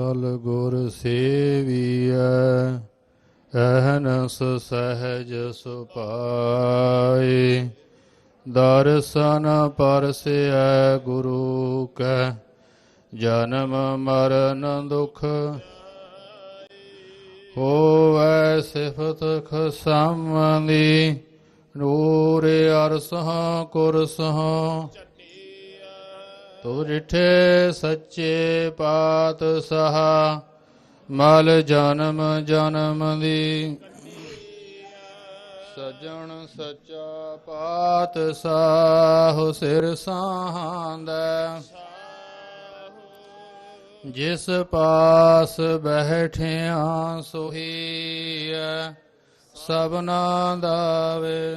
ਕਲ ਗੁਰ ਸੇਵੀਐ, ਅਹਨਸ ਸਹਜ ਸੁਪਾਏ। ਦਰਸ਼ਨ ਪਰਸਿਐ ਗੁਰੂ ਕੈ, ਜਨਮ ਮਰਨ ਦੁਖ ਹੋਵੈ ਸਿਫਤ ਖਸਮਨੀ ਨੂਰ ਅਰਸਹ ਕੁਰਸਹ ਤੂ ਰਿਠੇ ਸੱਚੇ ਪਾਤ ਸਹਾ ਮਲ ਜਨਮ ਜਨਮ ਦੀ। ਸਜਣ ਸੱਚਾ ਪਾਤ ਸਾਹੁ ਸਿਰ ਸਾਹਾਂਦਾ ਜਿਸ ਪਾਸ ਬੈਠਿਆ ਸੋਹੀਐ ਸਭਨਾ ਦਾਵੇ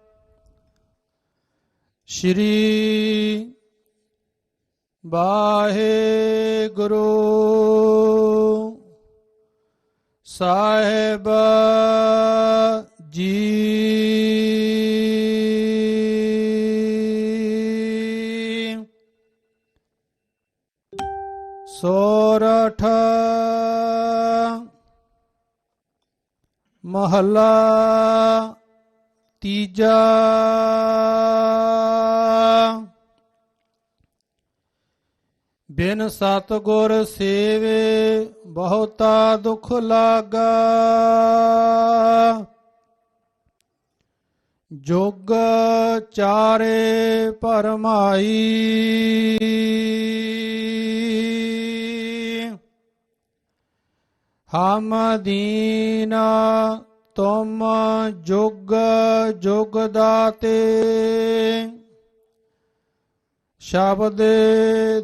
ਸਤਨਾਮ ਸ਼੍ਰੀ ਵਾਹਿਗੁਰੂ ਸਾਹਿਬ ਜੀ ਸੋਰਠ ਮਹੱਲਾ ਤੀਜਾ ਬਿਨ ਸਤਗੁਰ ਸੇਵੇ ਬਹੁਤਾ ਦੁਖ ਲਾਗਾ। ਜੋਗ ਚਾਰੇ ਪਰਮਾਈ ਹਮ ਦੀਨਾ ਤੁਮ ਜੁਗ ਜੁਗ ਦਾਤੇ। ਸ਼ਬਦ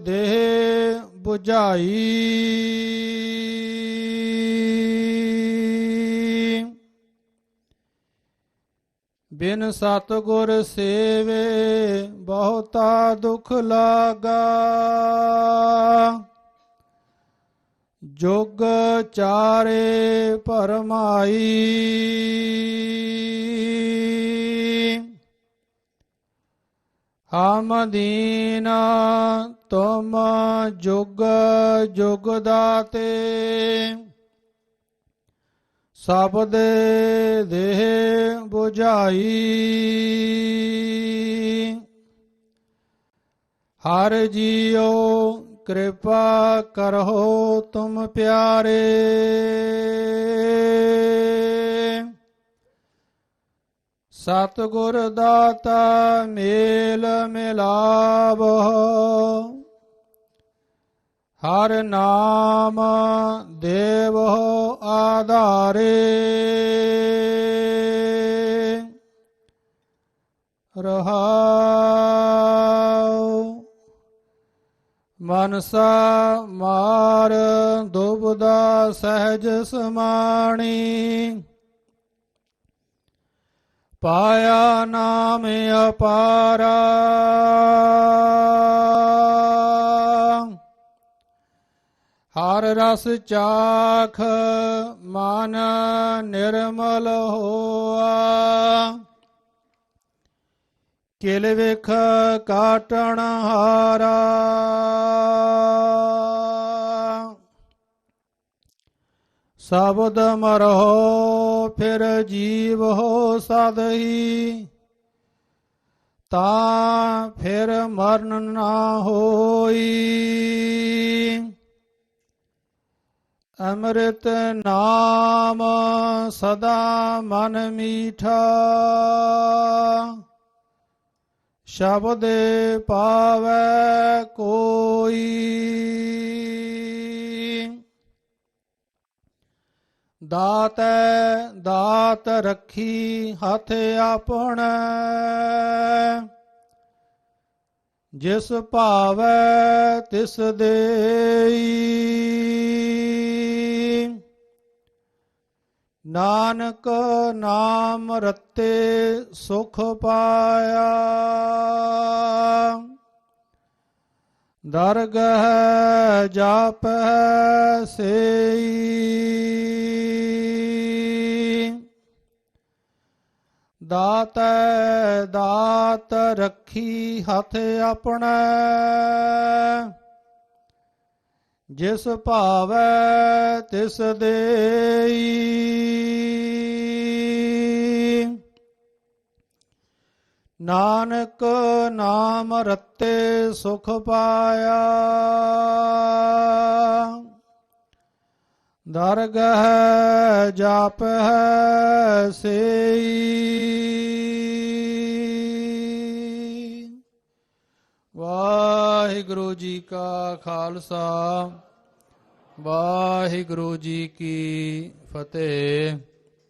ਦੇਹ 부ਝਾਈ ਬਿਨ ਸਤਗੁਰ ਸੇਵੇ ਬਹੁਤਾ ਦੁਖ ਲਾਗਾ। ਜੁਗ ਚਾਰੇ ਪਰਮਾਈ ਹਮ ਦੀਨਾ ਤੁਮ ਜੁਗ ਜੁਗ ਦਾਤੇ ਸਬਦ ਦੇਹ 부ਝਾਈ ਹਰ ਜੀਓ ਕਿਰਪਾ ਕਰੋ ਤੁਮ ਪਿਆਰੇ। ਸਤਿਗੁਰ ਦਾਤਾ ਮੇਲ ਮਿਲਾਵ ਹਰ ਨਾਮ ਦੇਵੋ ਆਧਾਰੇ। ਰਹਾਉ। ਮਨਸਾ ਮਾਰ ਦੁਬਦਾ ਸਹਿਜ ਸਮਾਣੀ। ਪਾਇਆ ਨਾਮ ਅਪਾਰਾ। ਹਰ ਰਸ ਚਾਖ ਮਨ ਨਿਰਮਲ ਹੋਆ। ਕਿਲ ਵਿਖ ਕਾਟਣ ਹਾਰਾ। ਸ਼ਬਦ ਮਰੋ ਫਿਰ ਜੀਵ ਹੋ ਸਦਹੀ। ਤਾਂ ਫਿਰ ਮਰਨ ਨਾ ਹੋਈ। ਅੰਮ੍ਰਿਤ ਨਾਮ ਸਦਾ ਮਨ ਮੀਠਾ। ਸ਼ਬਦ ਪਾਵੈ ਕੋਈ। ਦਾਤੈ ਦਾਤ ਰੱਖੀ ਹੱਥ ਆਪਣ। ਜਿਸ ਭਾਵੈ ਤਿਸ ਦੇਈ। ਨਾਨਕ ਨਾਮ ਰਤੇ ਸੁਖ ਪਾਇਆ। ਦਰਗਹ ਹੈ ਸੇਈ। ਦਾਤੈ ਦਾਤ ਰੱਖੀ ਹੱਥ ਆਪਣਾ। ਜਿਸ ਭਾਵੈ ਤਿਸ ਦੇਈ। ਨਾਨਕ ਨਾਮ ਰਤੇ ਸੁਖ ਪਾਇਆ। ਦਰਗਹ ਹੈ ਸੇਈ। ਵਾਹਿਗੁਰੂ ਜੀ ਕਾ ਖਾਲਸਾ, ਵਾਹਿਗੁਰੂ ਜੀ ਕੀ ਫਤਿਹ।